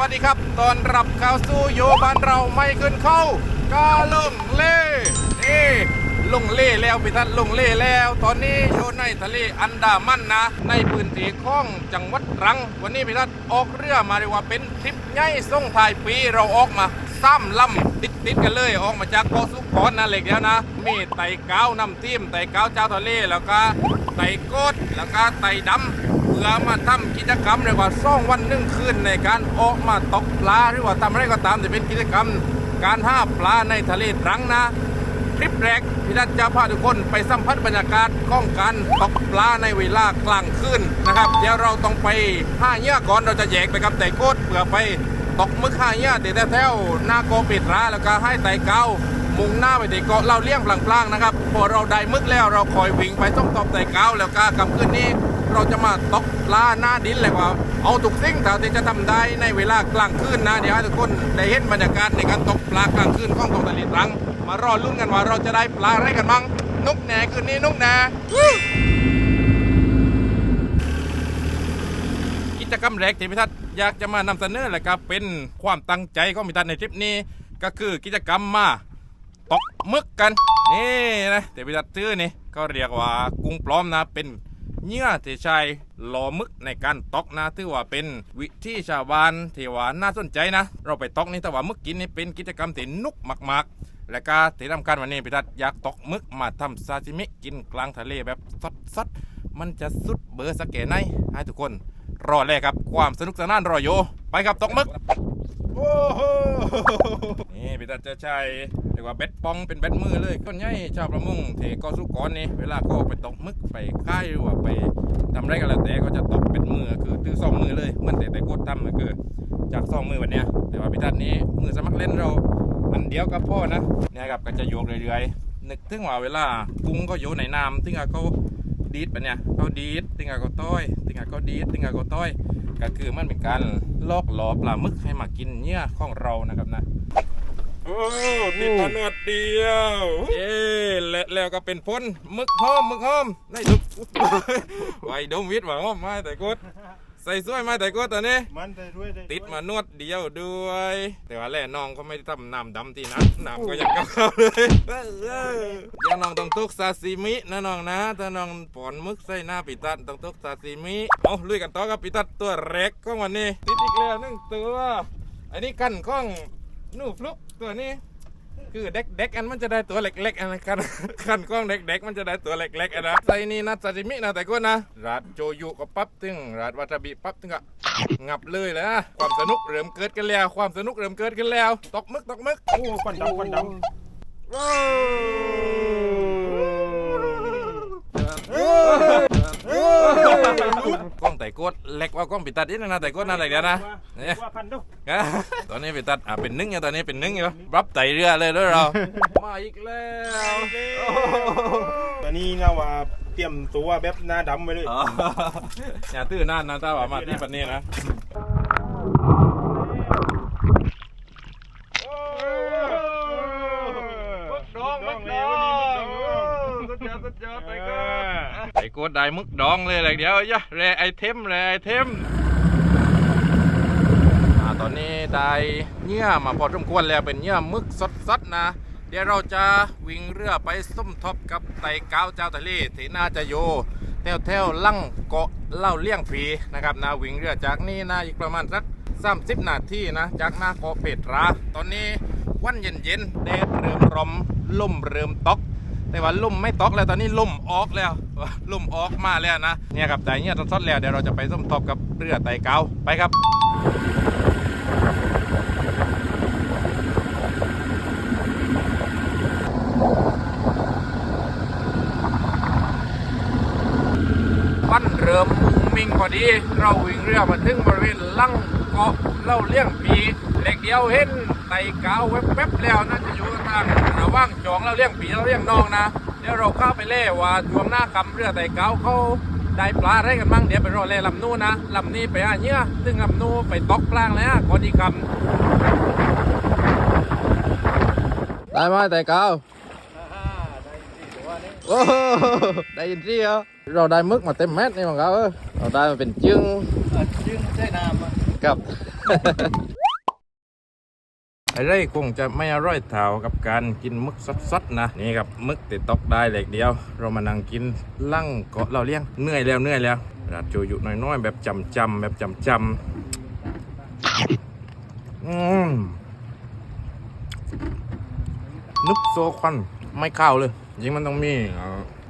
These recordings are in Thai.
วัสดีครับตอนรับเข้าสู่โยบ้านเราไม่ขึ้นเข้ากาลงเล่นี่ลงเล่แล้วพี่ทัดลงเล่แล้ว ตอนนี้อยู่ในทะเลอันดามันนะ ในพื้นที่ของจังหวัดตรัง วันนี้พี่ทัดออกเรือมาเรียกว่าเป็นทริปใหญ่ส่งท้ายปีเราออกมาซ้ำลำติดติดกันเลยออกมาจากเกาะสุกรนนะเหล็กแล้วนะ มีไต่เก้าวนำทีมไต่เก้าวเจ้าทะเลแล้วก็ไต่โกดแล้วก็ไต่ดำ พื่อมาทำกิจกรรมเรียกว่าซ่องวันหนึ่งคืนในการออกมาตกปลาหรือว่าทำอะไรก็ตามที่เป็นกิจกรรม การห้าปลาในทะเลตรังนะทริปแรกพี่นัทจะพาทุกคนไปสัมผัสบรรยากาศของการตกปลาในเวลากลางคืนนะครับ เดี๋ยวเราต้องไปห้าเหยื่อก่อนเราจะแยกไปกับไต่โกดเพื่อไปตกมึกห้าเหยื่อติดแถวหน้าโกปิดราแล้วก็ให้ไต่เกามุ่งหน้าไปที่เกาะเล่าเลี้ยงพลางๆนะครับพอเราได้มึกแล้วเราคอยวิ่งไปต้องตบไต่เกาแล้วก็กำคืนนี้ เราจะมาตกปลาหน้าดินเลยว่าเอาทุกสิ่งเท่าที่จะทำได้ในเวลากลางคืนนะเดี๋ยวให้ทุกคนได้เห็นบรรยากาศในการตกปลากลางคืนของตรงทะเลตรัง มารอลุ้นกันว่าเราจะได้ปลาอะไรกันบ้งนุกแหนคืนนี้นุกแหนกิจกรรมแรกที่พิทัศน์อยากจะมานำเสนอแหละครับเป็นความตั้งใจของพิทัศน์ในทริปนี้ ก็คือกิจกรรมมาตกมึกกันนี่นะแต่พิทัศน์ซื้อนี่ก็เรียกว่ากุ้งปลอมนะเป็น เหยื่อที่ใช้ล่อมึกในการตกนะถือว่าเป็นวิธีชาวบ้านที่ว่าน่าสนใจนะ เราไปตกนี่แต่ว่ามึกกินนี่เป็นกิจกรรมที่นุกมาก ๆ และก็ที่ทำการวันนี้พิทัศอยากตกมึกมาทำซาชิมิกินกลางทะเลแบบสดๆมันจะสุดเบอร์สกแกไหนให้ทุกคนรอแลครับความสนุกสนานรออยู่ไปครับตกมึกโอ้โหนี่พี่ตาจะใช้ รียกว่าเบ็ดปองเป็นเบ็ดมือเลยคนใหญ่ชาวประมงเทกอสุกรนี่เวลาก็ไปตกมึกไปค่ายหรือว่าไปทำไรก็แล้วแต่ก็จะตกเป็นมือคือตื้อสองมือเลยเหมือนแต่แต่โคตรทำก็คือ จากสองมือวันเนี้ยแต่ว่าพี่ทัดนี้มือสมัครเล่นเราอันเดียวกับพ่อนะเนี่ยครับก็จะโยกเรื่อยๆนึกถึงว่าเวลากุ้งก็อยู่ในน้ำถึงกับเขาดีดไปเนี่ยเขาดีดถึงกับเขาต้อยถึงกับเขาดีดถึงกับเขาต้อยก็คือมันเป็นการลอกหลอปลาหมึกให้มากินเหยื่อของเรานะครับนะ โอ้ติดมาหนวดเดียวเย้และแล้วก็เป็นพ้นหมึกหอมหมึกหอมได้ดุกไว้ดมวิทย์ว่าหอมไม้แต่กดใส่สวยไม้แต่กดตอนนี้ มันได้ด้วยได้ติดมานวดเดียวด้วย แต่ว่าแหล่น้องก็ไม่ได้ทำน้ำดำทีนะน้ำก็ยังเข้าๆเลยเออเออเดี๋ยวน้องต้องตุกซาซิมินะน้องนะถ้าน้องปอนมึกใส่หน้าปีตัดต้องตุกซาซิมิเอาลุยกันต่อกับปีตัดตัวเล็กของวันนี้ติดอีกแล้วหนึ่งตัว อันนี้กันของหนูฟลุก ตัวนี้ คือเด็กเด็กๆอันมันจะได้ตัวเล็กๆอันนั้นกันขันกล้องเด็กๆมันจะได้ตัวเล็กๆอันนะใส่นี่นะซาซิมินะแต่ก็นะราดโจยุก็ปั๊บตึงราดวาซาบิปั๊บตึงก็งับเลยแหละความสนุกเริ่มเกิดกันแล้ว ความสนุกเริ่มเกิดกันแล้ว ตกมึกตกมึกโอ้ควันดำควันดว้าว กล้องแต่กดเล็กกว่ากล้องปิดตัดนิดนึงนะแต่กดนั่นแหละเดี๋ยวนะเนี่ยว่าพันดูตอนนี้ไปตัดอะเป็นนึ่งอยู่ตอนนี้เป็นนึ่งอยู่รับไตเรือเลยด้วยเรามาอีกแล้วตอนนี้นะว่าเตรียมตัวแบบหน้าดำไว้เลยอ๋ออย่าตื้อหน้านะตาว่ามาที่ปันนี้นะดองมึกดองสุดยอดสุดยอดไปก่อน ไอ้กดได้มึกดองเลยแหละเดี๋ยวยะแรไอเทมแรไอเทมอ่าตอนนี้ได้เหยื่อมาพอสมควรแล้วเป็นเหยื่อมึกสดๆนะ เดี๋ยวเราจะวิ่งเรือไปส้มทบกับไต่ก้าวเจ้าทะเลที่น่าจะอยู่แถวแถวๆลั่งเกาะเล่าเลี่ยงผีนะครับนะวิ่งเรือจากนี้นะอีกประมาณสัก30นาทีนะ จากหน้าเกาะเพตราตอนนี้วันเย็นๆแดดเริ่มรมลมเริ่มตก แต่ว่าล่มไม่ตอกแล้วตอนนี้ล่มออกแล้วล่มออกมาแล้วนะเนี่ยครับแต่เนี่ยตอนสดแล้วเดี๋ยวเราจะไปส้มทบกับเรือไต่เกาไปครับวันเริ่มมุ่งมิ่งพอดี เราวิ่งเรือมาถึงบริเวณลังเกาะเล่าเลี้ยงปีเล็กเดียวเห็น ไต่กาวแวบๆแล้วน่าจะอยู่ทางระหว่างจองเล่าเลี้ยงปีเล่าเลี้ยงน้องนะเดี๋ยวเราเข้าไปเล่ว่าช่วงหน้ากำเรือไต่กาวเขาได้ปลาอะไรกันบ้างเดี๋ยวไปรอเล่ลำนู้นนะลำนี้ไปอะเนี่ยซึ่งลำนู้นไปตกปลางแล้วก่อนที่คำได้ไหมไต่กาวโอ้โหได้ยินสิเหรอเราได้มึกมาเต็มแมตนี่ของเขาเออเราได้มาเป็นจึงชื่อใช่นามอะกับ อะไรคงจะไม่อร่อยเท่ากับการกินมึกสดๆนะนี่ครับมึกติดตอกได้เหล็กเดียว เรามานั่งกินลั่งเกาะเราเลี้ยงเหนื่อยแล้วเหนื่อยแล้วราดโชยุน้อยๆแบบจำๆแบบจำๆอืมนึกโซควันไม่เข้าเลยยิ่งมันต้องมี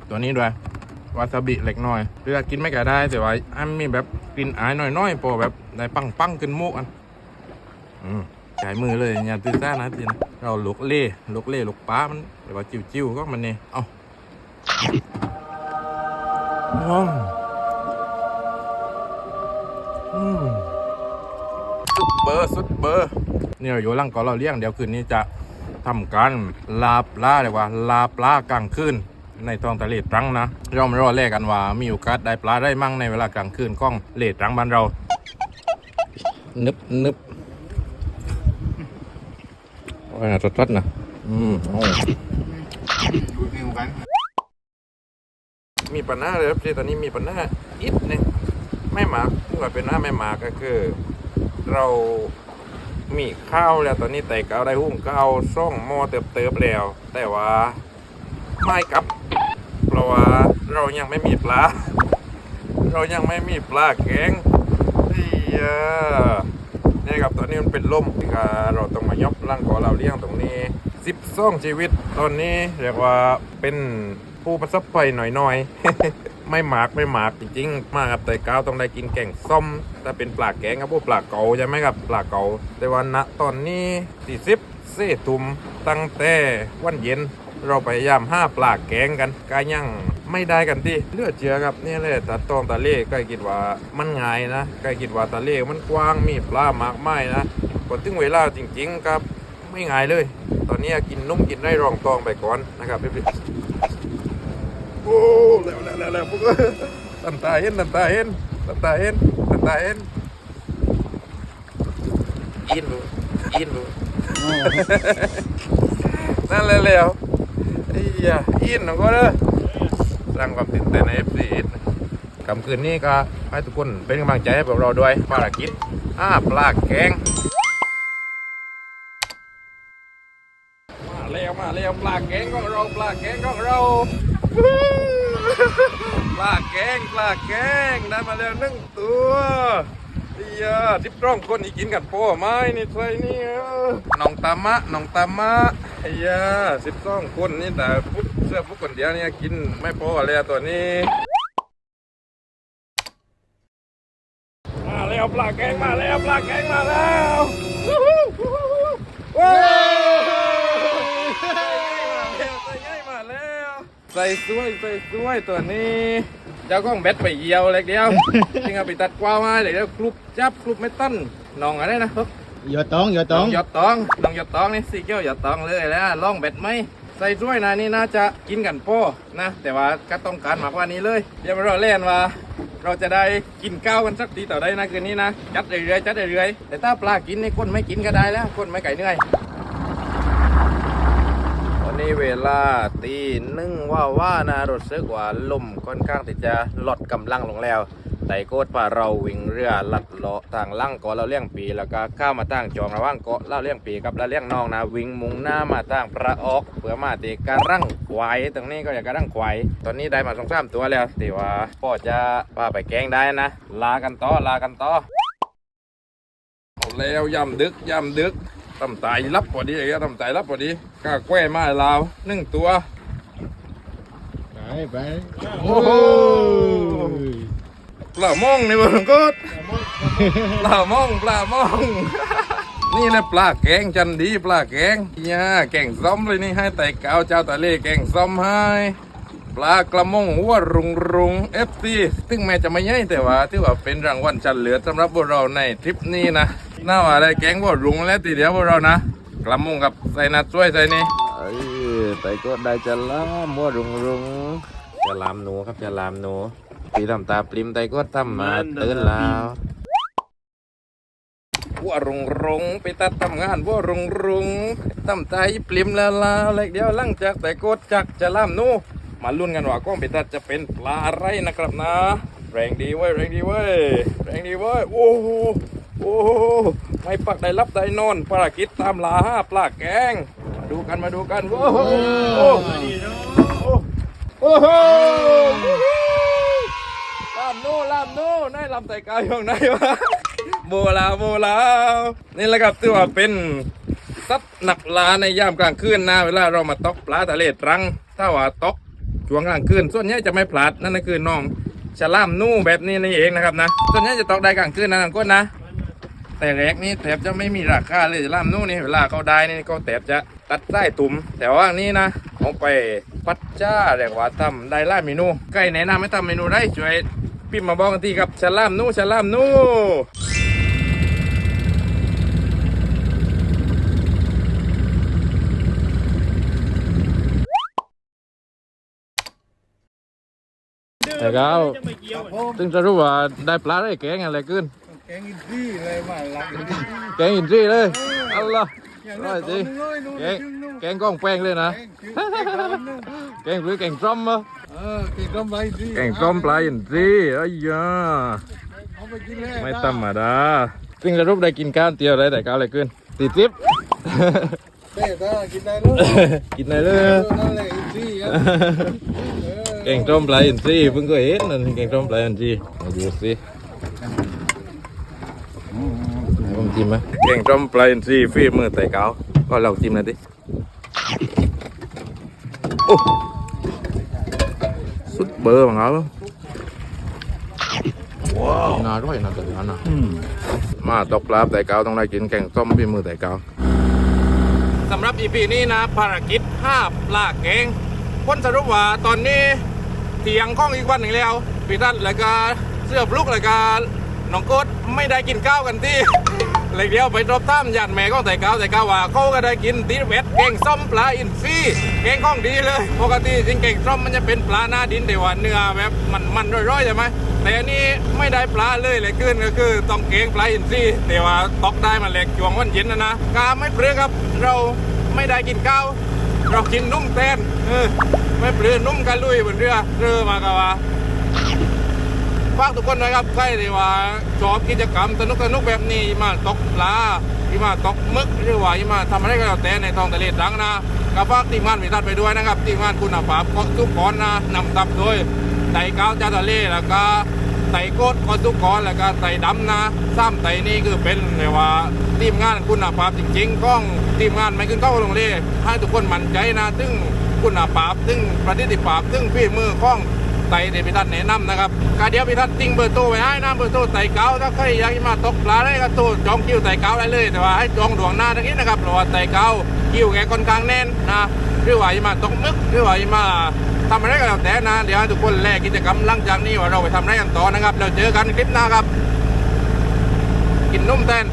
ตัวนี้ด้วยวาซาบิเล็กน้อยเรือกินไม่ก็ได้แต่ว่าอันมีแบบกลิ่นอายน้อยๆพอแบบได้ปังๆขึ้นมุกอัน อืม ใช้มือเลยอย่าตื่นต้านะทีนะเราลุกเล่ลุกเล่ลุกป้ามันแต่ว่าจิ้วจิ้วๆก็มันเนี่ยเอาอืมอืมสุดเบอร์สุดเบอร์เนี่เราอยู่ร่างก่อนเราเลี้ยงเดี๋ยวคืนนี้จะทำการลาปลาเรียว่า ลาปลากลางคืนในท้องทะเลตรังนะเราไม่รอแลกกันว่า มีโอกาสได้ปลาได้มั่งในเวลากลางคืนก้องเลตรังบ้านเรา นึบนึบ ว่าน่าจะตัดๆนะอืมโอ้มีปัญหาเลยครับที่ตอนนี้มีปัญหาอิดหนึงไม่หมากเมื่อเป็นหน้าไม่หมากก็คือ เรามีข้าวแล้วตอนนี้แต่ก็เอาได้หุ้งก็เอาซ่องหม้อเติบๆแล้ว แต่ว่าไม่กลับ เพราะว่าเรายังไม่มีปลา เรายังไม่มีปลาแข็งเฮีย นี่ครับตอนนี้มันเป็นล่มที่เราต้องมายกร่างของเราเลี้ยงตรงนี้สิบซ่องชีวิตตอนนี้เรียกว่าเป็นผู้ประสบภัยหน่อยๆ ไม่หมากไม่หมากจริงๆ มากครับแต่ก้าวต้องได้กินแกงส้มถ้าเป็นปลาแกงครับพวกปลาเก๋าใช่ไหมครับปลาเก๋าแต่วันณตอนนี้สี่สิบเศษทุมตั้งแต่วันเย็น เราพยายามห้าปลาแกงกันก็ยัง ไม่ได้กันที่เลือดเจือครับนี่แหละตาตองตาเล่ก็คิดว่ามันง่ายนะก็คิดว่าตาเล่มันกว้างมีปลามากมายนะพอถึงเวลาจริง ๆ ครับไม่ง่ายเลย ตอนนี้กินนุ่มกินได้รองตองไปก่อนนะครับพี่ๆโอ้แล้วแล้วแล้วแล้วพวกตันตาเห็นตันตาเห็นตันตาเห็นตันตาเห็นอินรู้อินรู้นั่นเลยแล้วไอ้ยาอินหนูก็เด้อ สร้างความตื่นเต้นในเอฟซีคำคืนนี้ก็ให้ทุกคนเป็นกำลังใจให้พวกเราด้วยภารกิจอ้าปลาแกง มาแล้วมาแล้วปลาแกงของเราปลาแกงของเราปลาแกงปลาแกงได้มาแล้วหนึ่งตัวไอ้ยาทิพร่องคนอีกินกันโป้ไม้นี่ใส่นี่น้องตามะน้องตามะไอ้ยาสิบสองคนนี่แต่ปุ๊บ เสื้อปุ๊บคนเดียวเนี่ยกินไม่พอเลยอะตัวนี้มาแล้วปลาแกงมาแล้วปลาแกงมาแล้วว้าวใส่ง่ายมาแล้วใส่สวยใส่สวยตัวนี้เจ้าของเบ็ดไปเยียวเล็กเดียวจริงเอาไปตัดกวาวมาเดี๋ยวกรุบจับกรุบไม่ต้นน้องอะไรนะครับยอดตองยอดตองน้หยอดตองน้องหยอดตองนี่สีเกี้ยวหยอดตองเลยแล้วล่องเบ็ดไหม ใส่ถ้วยนะนี่น่าจะกินกันโป้นะ แต่ว่าก็ต้องการมากกว่านี้เลยเดี๋ยวเราเล่นว่า เราจะได้กินข้าวกันสักทีต่อได้นะคืนนี้นะจัดเรื่อยๆจัดเรื่อยๆแต่ถ้าปลากินในคนไม่กินก็ได้แล้ว คนไม่ไก่เหนื่อยตอนนี้เวลาตีหนึ่งว่าว่านะรู้สึกว่าลมค่อนข้างที่จะลดกำลังลงแล้ว ไต่โกดป่าเราวิ่งเรือลัดเลาะทางล่างเกาะเราเลี้ยงปีแล้วก็ข้ามมาตั้งจองระหว่างเกาะเราเลี้ยงปีกับเราเลี้ยงน้องนะวิ่งมุ่งหน้ามาตั้งพระออกเพื่อมาตีการรั่งควายตรงนี้ก็อยากการรั่งควายตอนนี้ได้มาสองสามตัวแล้วแต่ว่าพ่อจะพาไปแกงได้นะ ลากันต่อลากันต่อเอาแล้วย่ำดึกย่ำดึกตำไตรับพอดีอย่างเงี้ยตำไตรับพอดีก้าแกล้มาให้ลาวหนึ่งตัวไปไปโอ้โห ปลามองนี่มันก็ปลามองปลามอง นี่แหละปลาแกงจันดีปลาแกงเนี่ยแกงส้มเลยนี่ให้แต่เกาวเจ้าตะเล่แกงส้มให้ปลากระมงหัวรุงรุงเอฟซีถึงแม้จะไม่ใหญ่แต่ว่าถือว่าเป็นรางวัลจันเหลือสำหรับพวกเราในทริปนี้นะน่าว่าได้แกงหัวรุงแล้วทีเดียวพวกเรานะกระมงกับใส่นัดช่วยใส่นี่เอ้ยแต่ก็ได้จะลามหัวรุงรุงจะลามหนูครับจะลามหนู ปีทำตาปริมไตก็ทำมาเตื่นแล้ววัวรุงรุงไปตัดทำงานวัวรุงรุงทำใจปลิมแล้วลาเล็กเดียวลังจากแต่กดจักจะล่ามนูมาลุ้นกันว่าก้องไปตัดจะเป็นปลาอะไรนะครับนะ แรงดีเว้ยแรงดีเว้ยแรงดีเว้ยโอ้โหโอ้ไม่ปักได้รับได้นอนภารกิจตามลาห้าปลาแกงมาดูกันมาดูกันโอ้โหโอ้โห ลามโน่ลามโน่นายลำไต่กายของนายวะโบลาโบลานี่แหละครับถือว่าเป็นสัตว์หนักลาในยามกลางคืนนะเวลาเรามาตกปลาทะเลตรัง ถ้าว่าตกช่วงกลางคืน ส่วนใหญ่จะไม่พลาดนั่นก็คือน้องฉลามนู่แบบนี้นี่เองนะครับนะส่วนใหญ่จะตกได้กลางคืนนะนังก้นนะ แต่แรกนี่แทบจะไม่มีราคาเลยล่ามนู่นนี่เวลาเขาได้นี่ก็แทบจะตัดไส้ตุ่มแต่ว่านี่นะเอาไปปัดจ้าเรียกว่าทำได้ล่าเมนูใกล้แนะนำให้ทำเมนูได้ช่วย พิมพ์มาบอกกันทีครับชะล่ามนู่ชะล่ามนู่แต่ก็ซึ่งจะรู้ว่าได้ปลาได้แกงอะไรขึ้น แกงอินซี่เลยมาลักอินซี่แกงอินทรีเลยอัลลอฮ์อย่างร้นั้อยนสิร้อยนู่นแกงครึ่งนู่นแกงก้องแป้งเลยนะ แกงคิ้วแกงร้อนนู่นแกงหรือแกงส้มมะ เออแกงต้มไรสิแกงส้มปลาอินทรีอ้ยยาเอาไปกินแล้วไม่ธรรมดาซึ่งจะรูปได้กินข้าวเตียวได้แต่ข้าวอะไรขึ้นติดซิปเต้ต้ากินได้แล้วกินไหนเลยเออนั่นแหละอินซี่ครับเออแกงส้มปลาอินทรีเพิ่งเคยเห็นนั่นแกงส้มปลาอินทรีมาดูสิให้ผมจิ้มไหมแกงส้มปลาอินทรีฝีมือแต่เกาก็ลองจิ้มหน่อยดิโอ้ สุดเบอร์ของเขาว้าวน่าอร่อยนะแต่ละอันนะมาตกปลาแต่เกาต้องได้กินแกงส้มพี่มือแต่เกาสำหรับอีพีนี้นะภารกิจห้าปลาแกงพ้นสรุปว่าตอนนี้เถียงข้องอีกวันหนึ่งแล้วพี่ทัศน์แล้วก็เสื้อปลุกแล้วก็น้องโกดไม่ได้กินข้าวกันที่ เลยเดียวไปรบท่ามยันแม่ก็แต่เกาแต่เกาว่าเขาก็ได้กินตีเวทแกงส้มปลาอินทรีแกงข้องดีเลย ปกติจริงแกงส้มมันจะเป็นปลาหน้าดินแต่ว่าเนื้อแบบมันมันร่อยๆใช่ไหมแต่อันนี้ไม่ได้ปลาเลยเลยขึ้นก็คือต้องเก่งปลาอินทรีแต่ว่าตอกได้มาเล็กช่วงวันเย็นนะนะกาไม่เปลือกครับเราไม่ได้กินข้าวเรากินนุ่มแทนเออไม่เปลือนุ่มกันลุยบนเรือเรือมากะว่า ฝากทุกคนนะครับใครที่ว่าชอบกิจกรรมสนุกสนุกแบบนี้มาตกปลาที่มาตกมึกหรือว่าที่มาทำอะไรก็แล้วแต่ในท้องทะเลดังนะก็ฝากทีมงานวิทัศน์ไปด้วยนะครับทีมงานคุณภาพก็ทุกคนนะนำทับโดยไต่ก้าวจาทะเลแล้วก็ไต่โคตรคอนทุกกรแล้วก็ไต่ดำนะซ้ำไต่นี่คือเป็นเรียกว่าทีมงานคุณภาพจริงๆก้องทีมงานไม่ขึ้นเข้าลงเลยให้ทุกคนมั่นใจนะซึ่งคุณภาพซึ่งประสิทธิภาพซึ่งฝีมือข้อง ไต่เดพิทัศน์แนะนำนะครับกาเดียวพิทัศน์ติ้งเบอร์โทรไว้ให้นะเบอร์โทรไต่เก้าถ้าใครอยากมาตกปลาได้ก็โทรจองคิวไต่เก้าได้เลย แต่ว่าให้จองดวงหน้าตรงนี้นะครับเพราะว่าไต่เก้าคิวแกค่อนข้างแน่นนะหรือว่าจะมาตกมึกหรือว่าจะมาทำอะไรก็แล้วแต่นะเดี๋ยวทุกคนแลกกิจกรรมหลังจากนี้ว่าเราไปทำอะไรกันต่อนะครับเราเจอกันคลิปหน้าครับกินนุ่มแทน